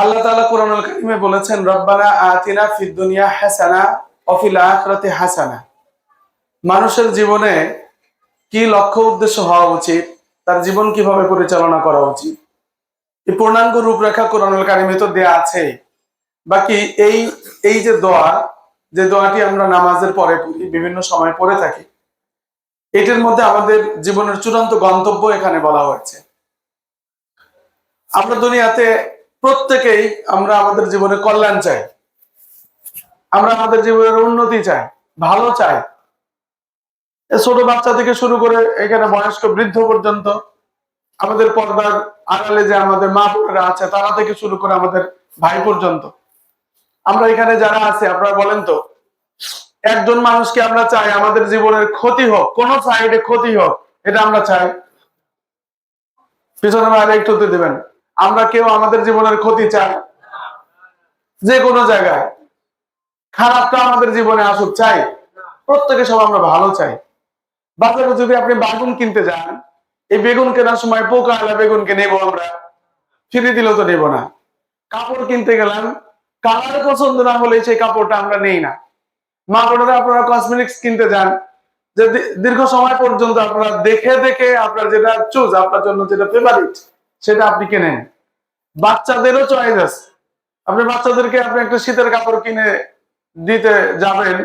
আল্লাহ তাআলা কোরআনুল কারীমে বলেছেন, রব্বানা আতিনা ফিদ দুনিয়া হাসানা ওয়া ফিল আখিরাতি হাসানা। মানুষের জীবনে কি লক্ষ্য উদ্দেশ্য হওয়া উচিত? তার জীবন কীভাবে পরিচালনা করা উচিত? এই পূর্ণাঙ্গ রূপরেখা কোরআনুল কারীমে তো দেয়া আছে। বাকি এই এই যে দোয়া, যে দোয়াটি আমরা নামাজের পরে পড়ি, বিভিন্ন সময় পড়ে থাকি, এটির মধ্যে আমাদের জীবনের চূড়ান্ত গন্তব্য এখানে বলা হয়েছে। আমরা দুনিয়াতে প্রত্যেকেই আমরা আমাদের জীবনে কল্যাণ চাই। আমরা আমাদের জীবনের উন্নতি চাই, ভালো চাই। ছোট বাচ্চা থেকে শুরু করে এখানে বয়স্ক বৃদ্ধ পর্যন্ত আমাদের পর্দার আড়ালে যে আমাদের মা বোনেরা আছে, তারা থেকে শুরু করে আমাদের ভাই পর্যন্ত। আমরা এখানে যারা আছে, আপনারা বলেন তো, একজন মানুষকে আমরা চাই আমাদের জীবনের ক্ষতি হোক, কোন সাইডে ক্ষতি হোক, এটা আমরা চাই। পিছনে বাইরে একটু দিবেন। আমরা কেউ আমাদের জীবনের ক্ষতি চাই যে কোনো জায়গায়। খারাপটা আমাদের জীবনে আসুক, চাই। প্রত্যেকে সব আমরা ভালো চাই। বাজারে যদি আপনি বেগুন কিনতে যান, এই বেগুন কেনার সময় পোকা এলা বেগুনকে নেব আমরা। ফিরে দিলেও তো নেব না। কাপড় কিনতে গেলাম, কালার পছন্দ না হলে সেই কাপড়টা আমরা নেই না। মা বোনেরা, আপনারা কসমেটিক্স কিনতে যান। যে দীর্ঘ সময় পর্যন্ত আপনারা দেখে দেখে আপনার যেটা চুজ আপনার জন্য যেটা ফেভারিট সেটা আপনি কেনেন? বাচ্চাদেরও চয়েস আছে। আপনি বাচ্চাদেরকে, আপনি একটা শীতের কাপড় কিনে দিতে যাবেন,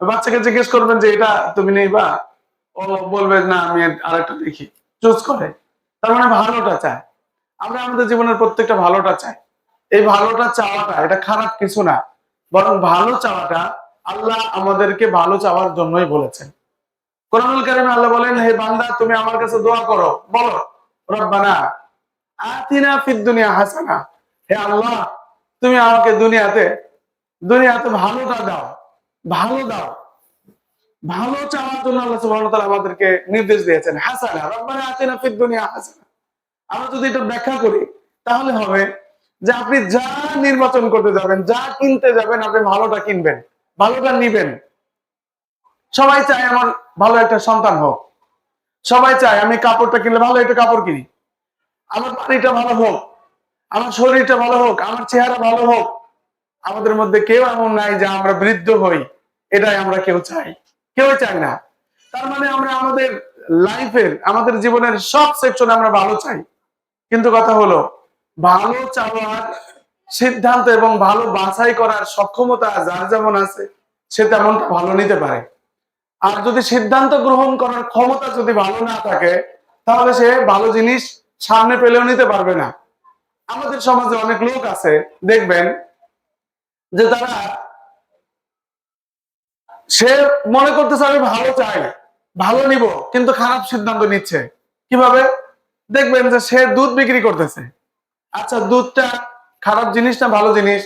বাচ্চাকে জিজ্ঞেস করবেন যে, এটা তুমি নেইবা ও বলবে, না, আমি আরেকটা দেখি। চুজ করে। তার মানে ভালোটা চায়। আমরা আমাদের জীবনের প্রত্যেকটা ভালোটা চাই। এই ভালোটা চাওয়াটা, এটা খারাপ কিছু না। বরং ভালো চাওয়াটা আল্লাহ আমাদেরকে ভালো চাওয়ার জন্যই বলেছেন। কোরআনুল কারিমে আল্লাহ বলেন, হে বান্দা, তুমি আমার কাছে দোয়া করো। বলো, রব্বানা আতিনা ফিদ দুনিয়া হাসানা। হে আল্লাহ, তুমি আমাকে দুনিয়াতে দুনিয়াতে ভালোটা দাও, ভালো দাও। ভালো চাওয়ার জন্য আল্লাহ আমাদেরকে নির্দেশ দিয়েছেন, হাসানা, রব্বানা আতিনা ফিদ দুনিয়া হাসানা। আমরা যদি এটা ব্যাখ্যা করি, তাহলে হবে যে আপনি যা নির্বাচন করতে যাবেন, যা কিনতে যাবেন, আপনি ভালোটা কিনবেন, ভালোটা নিবেন। সবাই চায় আমার ভালো একটা সন্তান হোক। সবাই চায় আমি কাপড়টা কিনলে ভালো একটা কাপড় কিনি। আমার বাড়িটা ভালো হোক, আমার শরীরটা ভালো হোক, আমার চেহারা ভালো হোক, আমাদের মধ্যে কেউ এমন নাই যে আমরা বৃদ্ধ হই, এটাই আমরা কেউ চাই। কেউ চাই না। তার মানে আমরা আমাদের লাইফের আমাদের জীবনের সব সেকশনে আমরা ভালো চাই। কিন্তু কথা হলো, ভালো চাওয়ার সিদ্ধান্ত এবং ভালো বাছাই করার সক্ষমতা যার যেমন আছে, সে তেমনটা ভালো নিতে পারে। আর যদি সিদ্ধান্ত গ্রহণ করার ক্ষমতা যদি ভালো না থাকে, তাহলে সে ভালো জিনিস সামনে পেলেও নিতে পারবে না। আমাদের সমাজে অনেক লোক আছে, দেখবেন, যে তারা সে মনে করতেছে, আমি ভালো চাই, ভালো নিব, কিন্তু খারাপ সিদ্ধান্ত নিচ্ছে। কীভাবে? দেখবেন যে সে দুধ বিক্রি করতেছে। আচ্ছা দুধটা খারাপ জিনিস না ভালো জিনিস?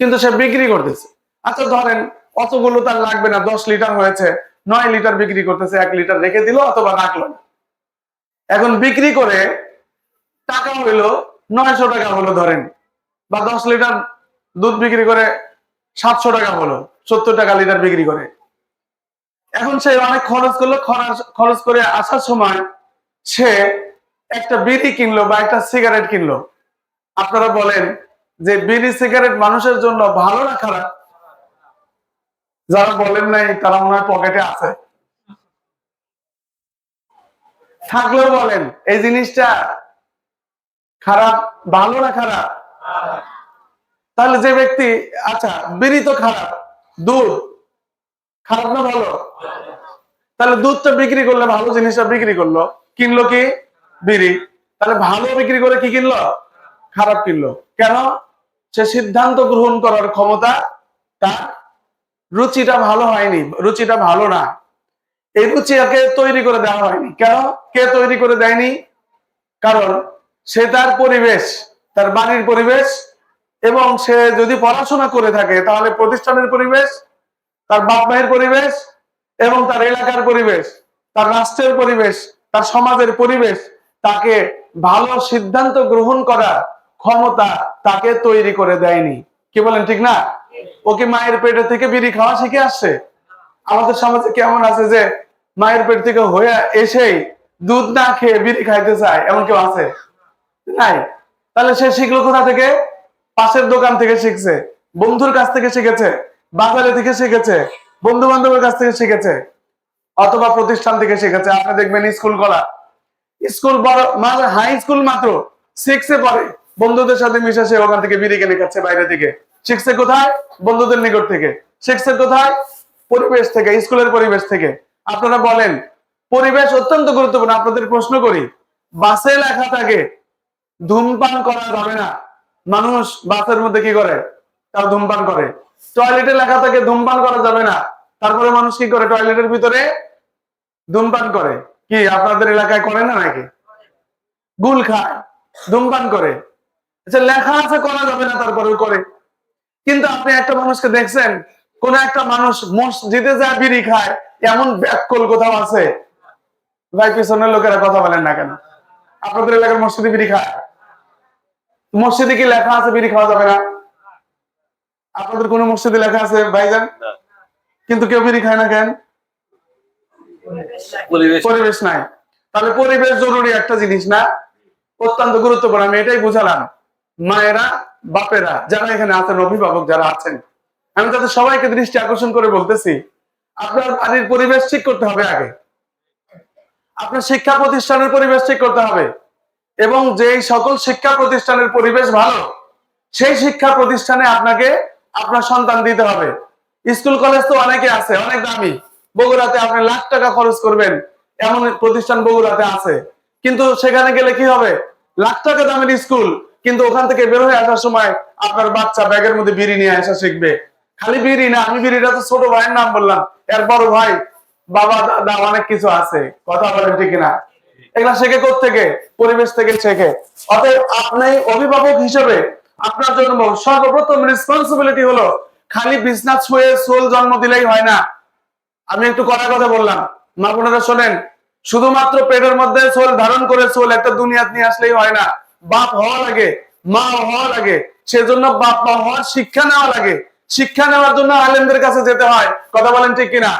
কিন্তু সে বিক্রি করতেছে। আচ্ছা ধরেন, অতগুলো তার লাগবে না, দশ লিটার হয়েছে, নয় লিটার বিক্রি করতেছে, এক লিটার রেখে দিল অথবা রাখল না। এখন বিক্রি করে টাকা হইল নয়শো টাকা হলো ধরেন, বা দশ লিটার দুধ বিক্রি করে সাতশো টাকা হলো, সত্তর টাকা লিটার বিক্রি করে। এখন সে অনেক খরচ করল খরচ করে আসার সময় সে একটা বিড়ি কিনলো বা একটা সিগারেট কিনলো। আপনারা বলেন যে বিড়ি, সিগারেট মানুষের জন্য ভালো না খারাপ? যারা বলেন নাই, তারা মনে হয় পকেটে আছে। থাকলেও বলেন, এই জিনিসটা খারাপ, ভালো না খারাপ? তাহলে যে ব্যক্তি আচ্ছা বিড়ি তো খারাপ, দুধ খারাপ না ভালো? তাহলে দুধটা বিক্রি করলে ভালো জিনিসটা বিক্রি করল, কিনলো কি? বিড়ি। তাহলে ভালো বিক্রি করে কি কিনলো? খারাপ কিনলো। কেন? সে সিদ্ধান্ত গ্রহণ করার ক্ষমতা, তার রুচিটা ভালো হয়নি, রুচিটা ভালো না। এই রুচি তৈরি করে দেওয়া হয়নি। কেন? কে তৈরি করে দেয়নি? কারণ সে তার পরিবেশ, তার বাড়ির পরিবেশ, এবং সে যদি পড়াশোনা করে থাকে, তাহলে প্রতিষ্ঠানের পরিবেশ, তার বাপ মায়ের পরিবেশ, এবং তার এলাকার পরিবেশ, তার রাষ্ট্রের পরিবেশ, তার সমাজের পরিবেশ, তাকে ভালো সিদ্ধান্ত গ্রহণ করার ক্ষমতা তাকে তৈরি করে দেয়নি। কি বলেন, ঠিক না? ওকে মায়ের পেটে থেকে বিড়ি খাওয়া শিখে আসছে? আমাদের সমাজে কেমন আছে যে মায়ের পেট থেকে হয়ে এসেই দুধ না খেয়ে বিড়ি খাইতে চায়, এমন কেউ আছে? নাই। তাহলে সে শিখলো কোথা থেকে? পাশের দোকান থেকে শিখছে, বন্ধুর কাছ থেকে শিখেছে, বাজারে থেকে শিখেছে বন্ধু বান্ধবের কাছ থেকে শিখেছে, অথবা প্রতিষ্ঠান থেকে শিখেছে। আপনি দেখবেন স্কুল করা স্কুল মানে হাই স্কুল মাত্র। সিক্সে পড়ে বন্ধুদের সাথে মিশে সে ওখান থেকে বিড়ি কিনে খাচ্ছে বাইরে থেকে। শিখছে কোথায়? বন্ধুদের নিকট থেকে। শিখছে কোথায়? পরিবেশ থেকে, স্কুলের পরিবেশ থেকে। আপনারা বলেন, পরিবেশ অত্যন্ত গুরুত্বপূর্ণ, আপনাদের প্রশ্ন করি, বাসে লেখা থাকে, ধূমপান করা যাবে না। মানুষ বাসের মধ্যে কি করে? তারা ধূমপান করে। টয়লেটে লেখা থাকে, ধূমপান করা যাবে না। তারপরে মানুষ কি করে? টয়লেটের ভিতরে ধূমপান করে। কি, আপনাদের এলাকায় করে না নাকি? গুল খায়, ধূমপান করে। আচ্ছা লেখা আছে, করা যাবে না, তারপরেও করে। কিন্তু আপনি একটা মানুষকে দেখছেন কোন একটা মানুষ মসজিদে যা বিড়ি খায় এমন ব্যাককল কোথাও আছে? ভাই পিছনের লোকেরা কথা বলেন না কেন? আপনাদের এলাকার মসজিদে বিড়ি খায়? মসজিদে কি লেখা আছে বিড়ি খাওয়া যাবে না? আপনাদের কোন মসজিদে লেখা আছে ভাইজান। কিন্তু কেউ বিড়ি খায় না কেন? পরিবেশ নাই। তাহলে পরিবেশ জরুরি একটা জিনিস না? অত্যন্ত গুরুত্বপূর্ণ আমি এটাই বুঝালাম। মায়েরা বাপেরা যারা এখানে আছেন অভিভাবক যারা আছেন আমি তাদের সবাইকে দৃষ্টি আকর্ষণ করে বলতেছি, আপনার বাড়ির পরিবেশ ঠিক করতে হবে আগে। আপনার শিক্ষা প্রতিষ্ঠানের পরিবেশ ঠিক করতে হবে। এবং যেই সকল শিক্ষা প্রতিষ্ঠানের পরিবেশ ভালো, সেই শিক্ষা প্রতিষ্ঠানে আপনাকে আপনার সন্তান দিতে হবে। স্কুল, কলেজ তো অনেকে আছে, অনেক দামি। বগুড়াতে আপনি লাখ টাকা খরচ করবেন, এমন প্রতিষ্ঠান বগুড়াতে আছে। কিন্তু সেখানে গেলে কি হবে? লাখ টাকা দামের স্কুল, কিন্তু ওখান থেকে বের হয়ে আসার সময় আপনার বাচ্চা ব্যাগের মধ্যে বিড়ি নিয়ে আসা শিখবে। খালি বিড়ি না, আমি বিড়িটা তো ছোট ভাইয়ের নাম বললাম। এর বড় ভাই, বাবা, দাদা, অনেক কিছু আছে। কথা বলেন ঠিক না এগুলা শেখে থেকে পরিবেশ থেকে শেখে। অতএব আপনি অভিভাবক হিসেবে আপনার জন্য সর্বপ্রথম রেসপন্সিবিলিটি হলো খালি বিজনেস হয়ে সোল জন্ম দিলেই হয় না। আমি একটু কথা কথা বললাম। মা বোনেরা শোনেন, শুধুমাত্র পেটের মধ্যে সোল ধারণ করে সোল একটা দুনিয়াত নিয়ে আসলেই হয় না। বাপ হওয়া লাগে, মা হওয়া লাগে, সেজন্য বাপ মা হওয়ার শিক্ষা নেওয়া লাগে। শিক্ষা নেওয়ার জন্য আলেমদের কাছে যেতে হয়। কথা বলেন ঠিক কিনা?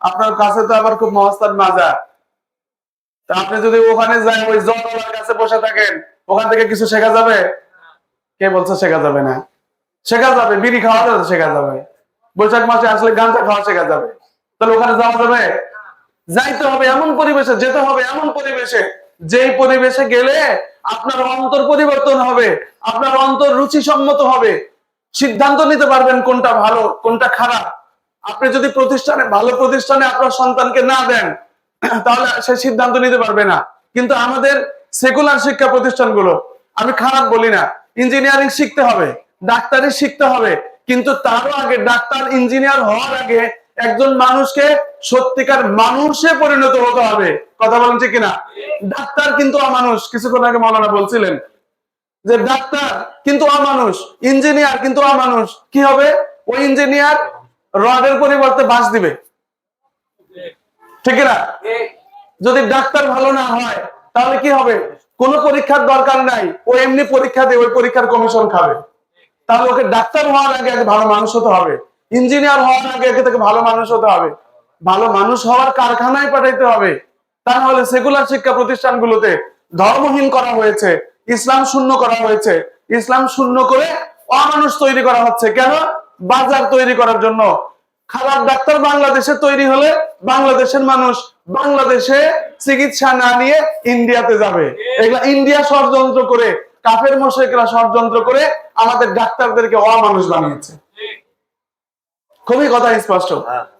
আপনার কাছে তো আবার খুব মহস্তান মাজা তা আপনি যদি ওখানে যান, ওই জটলার কাছে বসে থাকেন, ওখান থেকে কিছু শেখা যাবে? কে বলছে শেখা যাবে না? শেখা যাবে, বিড়ি খাওয়া যাবে, শেখা যাবে। বৈশাখ মাসে আসলে গাঁজা খাওয়া শেখা যাবে। তাহলে ওখানে যাওয়া যাবে? যাইতে হবে এমন পরিবেশে, যেতে হবে এমন পরিবেশে। যেই পরিবেশে গেলে আপনার অন্তর পরিবর্তন হবে, আপনার অন্তর রুচি সম্মত হবে। সিদ্ধান্ত নিতে পারবেন কোনটা ভালো, কোনটা খারাপ। আপনি যদি প্রতিষ্ঠানে, ভালো প্রতিষ্ঠানে আপনার সন্তানকে না দেন, তাহলে সে সিদ্ধান্ত নিতে পারবে না। কিন্তু আমাদের সেকুলার শিক্ষা প্রতিষ্ঠানগুলো, আমি খারাপ বলি না, ইঞ্জিনিয়ারিং শিখতে হবে, ডাক্তারি শিখতে হবে, কিন্তু তারও আগে ডাক্তার, ইঞ্জিনিয়ার হওয়ার আগে একজন মানুষকে সত্যিকার মানুষে পরিণত হতে হবে। কথা বলেন ঠিক কিনা? ডাক্তার কিন্তু অমানুষ, কিছুক্ষণ আগে মৌলানা বলছিলেন যে ডাক্তার কিন্তু অমানুষ, ইঞ্জিনিয়ার কিন্তু অমানুষ, কি হবে? ওই ইঞ্জিনিয়ার রডের পরিবর্তে বাঁশ দিবে। ঠিক না যদি ডাক্তার ভালো না হয়, তাহলে কি হবে? কোন পরীক্ষার দরকার নাই, ও এমনি পরীক্ষা দিয়ে ওই পরীক্ষার কমিশন খাবে। তাহলে ওকে ডাক্তার হওয়ার আগে আগে ভালো মানুষ হতে হবে। ইঞ্জিনিয়ার হওয়ার আগে আগে থেকে ভালো মানুষ হতে হবে। ভালো মানুষ হওয়ার কারখানায় পাঠাইতে হবে। তাহলে সেকুলার শিক্ষা প্রতিষ্ঠানগুলোতে ধর্মহীন করা হয়েছে। ইসলাম শূন্য করা হয়েছে। ইসলাম শূন্য করে অমানুষ তৈরি করা হচ্ছে। কেন? বাজার তৈরি করার জন্য। খারাপ ডাক্তার বাংলাদেশে তৈরি হলে বাংলাদেশের মানুষ বাংলাদেশে চিকিৎসা না নিয়ে ইন্ডিয়াতে যাবে। এগুলা ইন্ডিয়া ষড়যন্ত্র করে কাফের মশেকরা ষড়যন্ত্র করে আমাদের ডাক্তারদেরকে অমানুষ বানিয়েছে। খুবই কথা স্পষ্ট।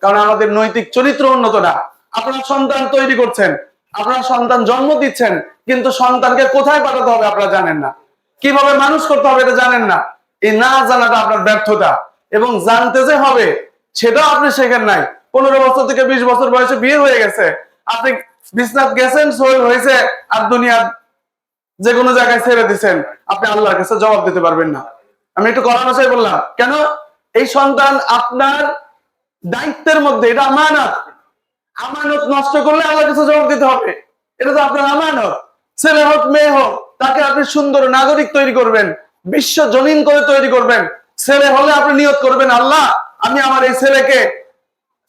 কারণ আমাদের নৈতিক চরিত্র উন্নত না। আপনার সন্তান তৈরি করছেন আপনার সন্তান জন্ম দিচ্ছেন কিন্তু সন্তানকে কোথায় পাঠাতে হবে আপনারা জানেন না। কীভাবে মানুষ করতে হবে এটা জানেন না। এই না জানাটা আপনার ব্যর্থতা। এবং জানতে যে হবে, সেটাও আপনি শেখেন নাই। পনেরো বছর থেকে বিশ বছর বয়সে বিয়ে হয়ে গেছে। আপনি বিশ্বনাথ গেছেন সই হয়েছে, আর দুনিয়া যে কোনো জায়গায় ছেড়ে দিচ্ছেন আপনি আল্লাহর কাছে জবাব দিতে পারবেন না। আমি একটু করার ভাষায় বললাম, কেন? এই সন্তান আপনার দায়িত্বের মধ্যে, এটা আমানত। আমানত নষ্ট করলে আল্লাহর কাছে জবাব দিতে হবে। এটা তো আপনার আমানত। ছেলে হোক, মেয়ে হোক, তাকে আপনি সুন্দর নাগরিক তৈরি করবেন, বিশ্ব জনীন করে তৈরি করবেন। ছেলে হলে আপনি নিয়ত করবেন, আল্লাহ, আমি আমার এই ছেলেকে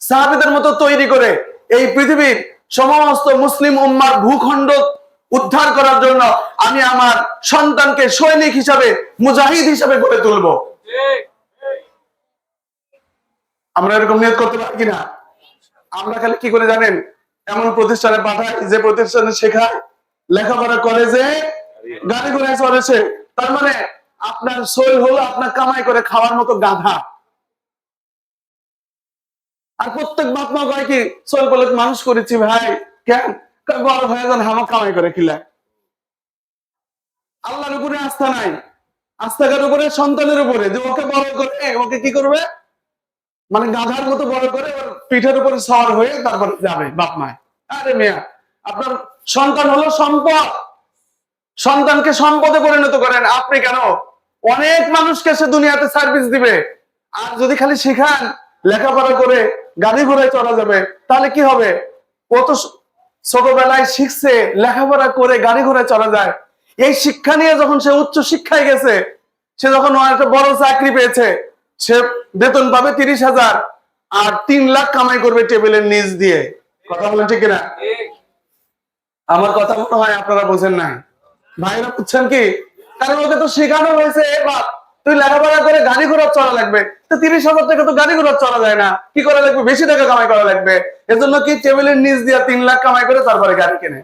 সাহাবিদের মতো তৈরি করে এই পৃথিবীর সমস্ত মুসলিম উম্মার ভূখণ্ড উদ্ধার করার জন্য আমি আমার সন্তানকে সৈনিক হিসাবে, মুজাহিদ হিসাবে গড়ে তুলবো। আমরা এরকম নিয়ত করতে পারি কিনা? আমরা খালি কি করে জানেন? এমন প্রতিষ্ঠানে পাঠাই যে প্রতিষ্ঠানে শেখায় লেখাপড়া করে যে গাড়ি ঘোড়ায় চড়েছে, তার মানে আপনার সই হলো আপনার কামাই করে খাওয়ার মতো গাধা। আর প্রত্যেক বাপ কয় কি সই বলে মানুষ করেছি ভাই, কেন? বড় হয়ে যান হামা কামাই করে খিলায় আল্লাহর উপরে আস্থা নাই। আস্থাকার উপরে, সন্তানের উপরে। যে ওকে বড় করে, ওকে কি করবে? মানে গাধার মতো বড় করে পিঠের উপরে সর হয়ে তারপরে যাবে বাপ মায় আরে মিয়া, আপনার সন্তান হলো সম্পদ। সন্তানকে সম্পদে পরিণত করেন। আপনি কেন? অনেক মানুষকে সে দুনিয়াতে সার্ভিস দিবে। আর যদি খালি শিখান, লেখাপড়া করে গাড়ি ঘোড়ায় চলা যাবে, তাহলে কি হবে? ও তো স- ছোটবেলায় শিখছে, লেখাপড়া করে গাড়ি ঘোড়ায় চলা যায়। এই শিক্ষা নিয়ে যখন সে উচ্চ শিক্ষায় গেছে, সে যখন একটা বড় চাকরি পেয়েছে, সে বেতন পাবে তিরিশ হাজার, আর তিন লাখ কামাই করবে টেবিলের নিচ দিয়ে। কথা বলেন ঠিক না আমার কথা মনে হয় আপনারা বোঝেন নাই ভাইরা বুঝছেন কি? কারণ ওকে তো শেখানো হয়েছে এ বাপ তুই লেখাপড়া করে গাড়ি ঘোড়া চলা লাগবে। তো তিরিশ হাজার টাকা তো গাড়ি ঘোড়া চলা যায় না। কি করা লাগবে? বেশি টাকা কামাই করা লাগবে। এজন্য কি টেবিলের নিচ দিয়ে তিন লাখ কামাই করে তারপরে গাড়ি কেনে?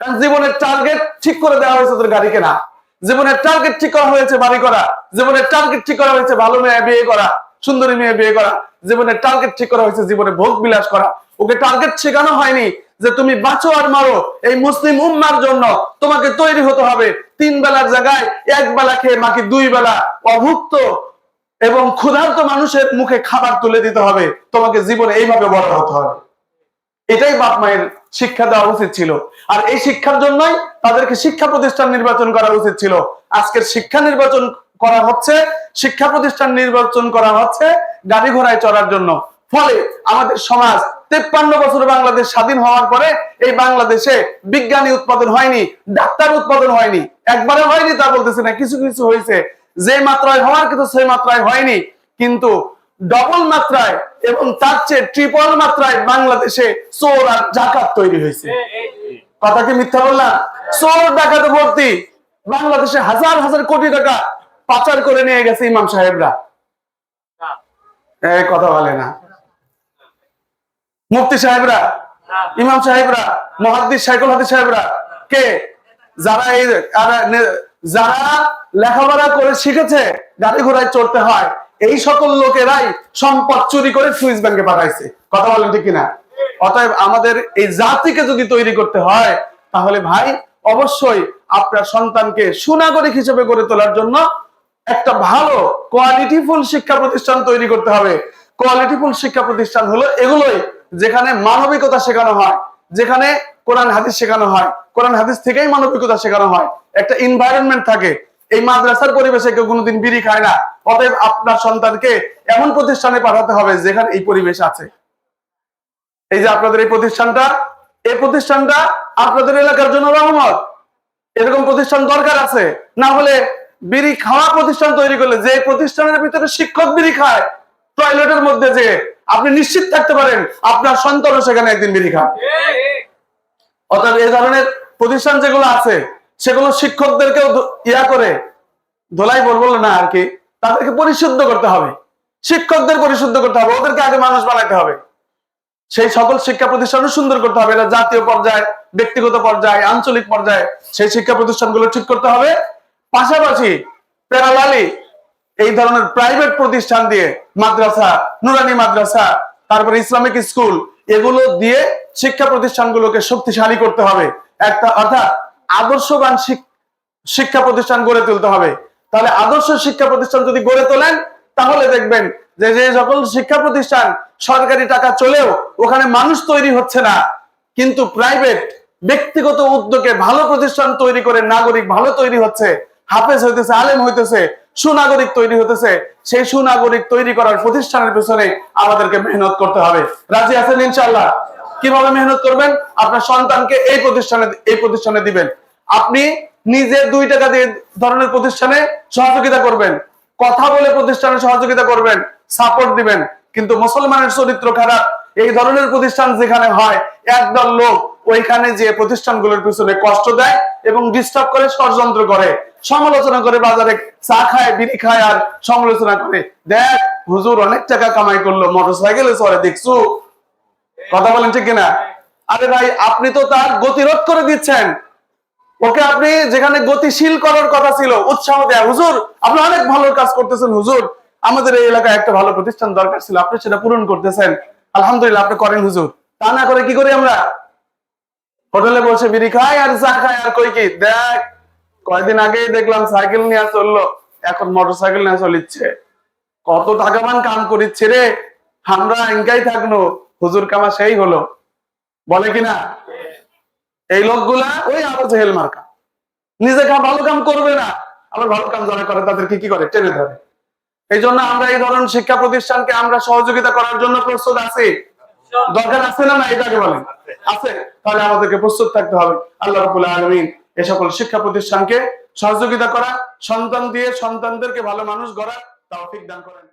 কারণ জীবনের টার্গেট ঠিক করে দেওয়া হয়েছে তোর গাড়ি কেনা। জীবনের টার্গেট ঠিক করা হয়েছে বাড়ি করা। জীবনের টার্গেট ঠিক করা হয়েছে ভালো মেয়ে বিয়ে করা। সুন্দরী মেয়ে বিয়ে করা জীবনের টার্গেট ঠিক করা হয়েছে, জীবনে ভোগ বিলাস করা। ওকে টার্গেট শেখানো হয়নি যে তুমি বাঁচো আর মারো। এই মুসলিম উম্মার জন্য তোমাকে তৈরি হতে হবে তিন বেলার জায়গায়, এক বেলা খেয়ে, বাকি দুই বেলা অভুক্ত এবং ক্ষুধার্ত মানুষের মুখে খাবার তুলে দিতে হবে। তোমাকে জীবনে এইভাবে বড় হতে হবে। এটাই বাপ মায়ের শিক্ষা দেওয়া উচিত ছিল। আর এই শিক্ষার জন্যই তাদেরকে শিক্ষা প্রতিষ্ঠান নির্বাচন করা উচিত ছিল। আজকের শিক্ষা নির্বাচন করা হচ্ছে, শিক্ষা প্রতিষ্ঠান নির্বাচন করা হচ্ছে, গাড়ি ঘোড়ায় চড়ার জন্য। ফলে আমাদের সমাজ তেপ্পান্ন বছর বাংলাদেশ স্বাধীন হওয়ার পরে এই বাংলাদেশে বিজ্ঞানী উৎপাদন হয়নি, ডাক্তার উৎপাদন হয়নি। একবারে হয়নি তা বলতেছে না, কিছু কিছু হয়েছে। যে মাত্রায় হওয়ার কিন্তু সেই মাত্রায় হয়নি। কিন্তু ডবল মাত্রায় এবং তার চেয়ে ট্রিপল মাত্রায় বাংলাদেশে চোর আর জাকাত তৈরি হয়েছে। কথা কি মিথ্যা বললাম? চোর, ডাকাতে, ভর্তি। বাংলাদেশে হাজার হাজার কোটি টাকা পাচার করে নিয়ে গেছে ইমাম সাহেবরা। এই কথা বলে না। মুফতি সাহেবরা ইমাম সাহেবরা মহাদ্দিস সাইকুল হাদিস সাহেবরা কে? যারা এই যারা লেখাপড়া করে শিখেছে গাড়ি ঘোড়ায় চড়তে হয় এই সকল লোকেরাই সম্পদ চুরি করে সুইস ব্যাংকে পাঠাইছে। কথা বলেন ঠিক কিনা? অতএব আমাদের এই জাতিকে যদি তৈরি করতে হয় তাহলে ভাই অবশ্যই আপনার সন্তানকে সুনাগরিক হিসেবে গড়ে তোলার জন্য একটা ভালো কোয়ালিটিফুল শিক্ষা প্রতিষ্ঠান তৈরি করতে হবে। কোয়ালিটিফুল শিক্ষা প্রতিষ্ঠান হলো এগুলোই যেখানে মানবিকতা শেখানো হয়, যেখানে কোরআন হাদিস শেখানো হয়, কোরআন হাদিস থেকেই মানবিকতা শেখানো হয়। একটা এনভায়রনমেন্ট থাকে, এই মাদ্রাসার পরিবেশে কেউ কোনোদিন বিড়ি খায় না, অতএব আপনার সন্তানকে এমন প্রতিষ্ঠানে পাঠাতে হবে যেখানে এই পরিবেশ আছে। এই যে আপনাদের এই প্রতিষ্ঠানটা এই প্রতিষ্ঠানটা আপনাদের এলাকার জন্য রহমত। এরকম প্রতিষ্ঠান দরকার আছে, না হলে বিড়ি খাওয়া প্রতিষ্ঠান তৈরি করলে যে প্রতিষ্ঠানের ভিতরে শিক্ষক বিড়ি খায় টয়লেটের মধ্যে যে আপনি নিশ্চিত থাকতে পারেন, আপনার সন্তানও সেখানে একদিন বিড়ি খায় অর্থাৎ এই ধরনের প্রতিষ্ঠান যেগুলো আছে, সেগুলো শিক্ষকদেরকেও ইয়া করে, ধোলাই বলব না আর কি, তাদেরকে পরিশুদ্ধ করতে হবে। শিক্ষকদের পরিশুদ্ধ করতে হবে, ওদেরকে আগে মানুষ বানাতে হবে। সেই সকল শিক্ষা প্রতিষ্ঠানও সুন্দর করতে হবে, এটা জাতীয় পর্যায়ে, ব্যক্তিগত পর্যায়ে, আঞ্চলিক পর্যায়ে, সেই শিক্ষা প্রতিষ্ঠানগুলো ঠিক করতে হবে। পাশাপাশি প্যারালালি এই ধরনের প্রাইভেট প্রতিষ্ঠান দিয়ে মাদ্রাসা, নুরানি মাদ্রাসা, তারপরে ইসলামিক স্কুল, এগুলো দিয়ে শিক্ষা প্রতিষ্ঠানগুলোকে শক্তিশালী করতে হবে। একটা অর্থাৎ আদর্শবান শিক্ষা প্রতিষ্ঠান গড়ে তুলতে হবে। তাহলে আদর্শ শিক্ষা প্রতিষ্ঠান যদি গড়ে তোলেন, তাহলে দেখবেন যে যে সকল শিক্ষা প্রতিষ্ঠান সরকারি টাকা চলেও ওখানে মানুষ তৈরি হচ্ছে না। কিন্তু প্রাইভেট ব্যক্তিগত উদ্যোগে ভালো প্রতিষ্ঠান তৈরি করে নাগরিক ভালো তৈরি হচ্ছে হাফেজ হইতেছে, আলেম হইতেছে, সুনাগরিক তৈরি হতেছে সেই সুনাগরিক তৈরি করার প্রতিষ্ঠানের পেছনে আমাদেরকে মেহনত করতে হবে। রাজি আছেন ইনশাল্লাহ কীভাবে মেহনত করবেন? আপনার সন্তানকে এই প্রতিষ্ঠানে এই প্রতিষ্ঠানে দিবেন। আপনি নিজে দুই টাকা দিয়ে ধরনের প্রতিষ্ঠানে সহযোগিতা করবেন। কথা বলে প্রতিষ্ঠানে সহযোগিতা করবেন সাপোর্ট দিবেন। কিন্তু মুসলমানের চরিত্র খারাপ এই ধরনের প্রতিষ্ঠান যেখানে হয়, একদল লোক ওইখানে যে প্রতিষ্ঠানগুলোর পিছনে কষ্ট দেয় এবং ডিস্টার্ব করে, ষড়যন্ত্র করে, সমালোচনা করে, বাজারে চা খায়, বিড়ি খায় আর সমালোচনা করে। দেখ, হুজুর অনেক টাকা কামাই করল মোটর সাইকেলে চড়ে, দেখছু? কথা বলেন ঠিক কিনা? আরে ভাই, আপনি তো তার গতিরোধ করে দিচ্ছেন। ওকে আপনি যেখানে গতিশীল করার কথা ছিল, উৎসাহ দেয়া। হুজুর, আপনি অনেক ভালো কাজ করতেছেন, হুজুর। আমাদের এই এলাকায় একটা ভালো প্রতিষ্ঠান দরকার ছিল, আপনি সেটা পূরণ করতেছেন। আলহামদুলিল্লাহ, আপনি করেন হুজুর। তা না করে কি করি আমরা? হোটেলে বসে বিড়ি খাই আর চা খাই, আর কই কি? দেখ, কয়দিন আগেই দেখলাম সাইকেল নিয়ে চলল, এখন মোটর সাইকেল নিয়ে চলিচ্ছে। কত টাকামান কাম করিচ্ছে রে? আমরা এঙ্কাই থাকল হুজুর কামা সেই হলো। বলে কিনা? এই লোকগুলা ওই আরও জেহেল মার্কা নিজে ভালো কাম করবে না। আবার ভালো কাম যারা করে তাদেরকে কি করে? টেনে ধরে। এই জন্য আমরা এই ধরনের শিক্ষা প্রতিষ্ঠানকে আমরা সহযোগিতা করার জন্য প্রস্তুত আছি। দরকার আছে না না এটাকে বলেন? আছে। তাহলে আমাদেরকে প্রস্তুত থাকতে হবে। আল্লাহ রবুল আলমিন এ সকল শিক্ষা প্রতিষ্ঠানকে সহযোগিতা করা, সন্তান দিয়ে সন্তানদেরকে ভালো মানুষ গড়া তাও ঠিক দান করেন।